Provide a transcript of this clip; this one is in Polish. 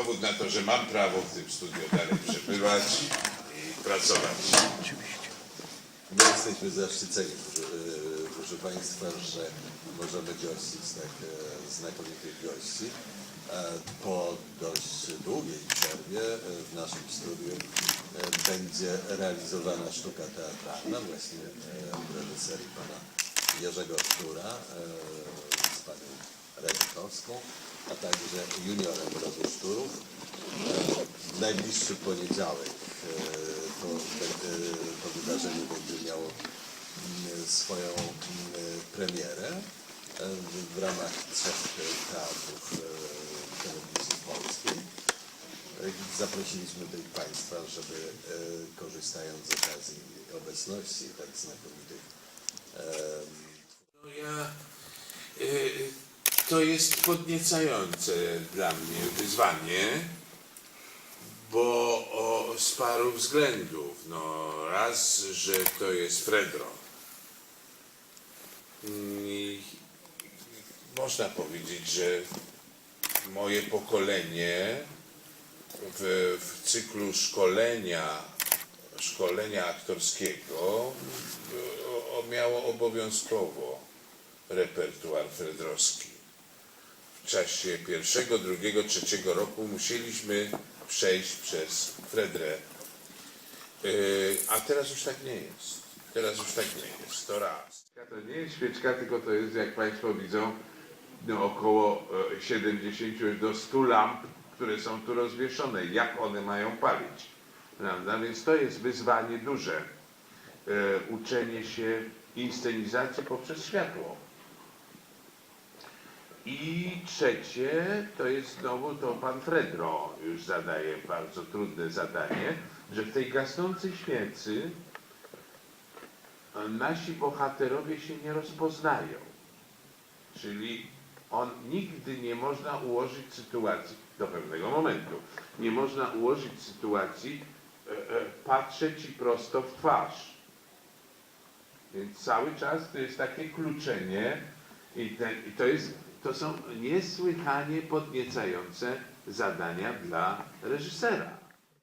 dowód na to, że mam prawo w tym studiu dalej przebywać i pracować. My jesteśmy zaszczyceni, proszę, e, proszę Państwa, że możemy gościć tak e, znakomitych gości. E, Po dość długiej przerwie w naszym studiu będzie realizowana sztuka teatralna właśnie w reżyserii pana Jerzego Sztura z panią Redkowską, a także juniorem Szturów. E, W najbliższy poniedziałek e, to, e, to wydarzenie będzie miało mm, swoją mm, premierę w- ramach trzech teatrów telewizji polskiej. Zaprosiliśmy tych Państwa, żeby korzystając z okazji obecności tak znakomitych ja, y, to jest podniecające dla mnie wyzwanie, bo o, z paru względów. No, raz, że to jest Fredro. I można powiedzieć, że moje pokolenie w, w cyklu szkolenia, szkolenia aktorskiego miało obowiązkowo repertuar fredrowski. Czasie pierwszego, drugiego, trzeciego roku musieliśmy przejść przez Fredrę. Yy, a teraz już tak nie jest. Teraz już tak nie jest. To raz. To nie jest świeczka, tylko to jest, jak Państwo widzą, no, około e, 70 do 100 lamp, które są tu rozwieszone. Jak one mają palić? Prawda? Więc to jest wyzwanie duże. E, uczenie się inscenizacji poprzez światło. I trzecie, to jest znowu to pan Fredro już zadaje bardzo trudne zadanie, że w tej gasnącej świecy nasi bohaterowie się nie rozpoznają. Czyli on nigdy nie można ułożyć sytuacji do pewnego momentu. Nie można ułożyć sytuacji, e, e, patrzę ci prosto w twarz. Więc cały czas to jest takie kluczenie i, i to, jest, to są niesłychanie podniecające zadania dla reżysera.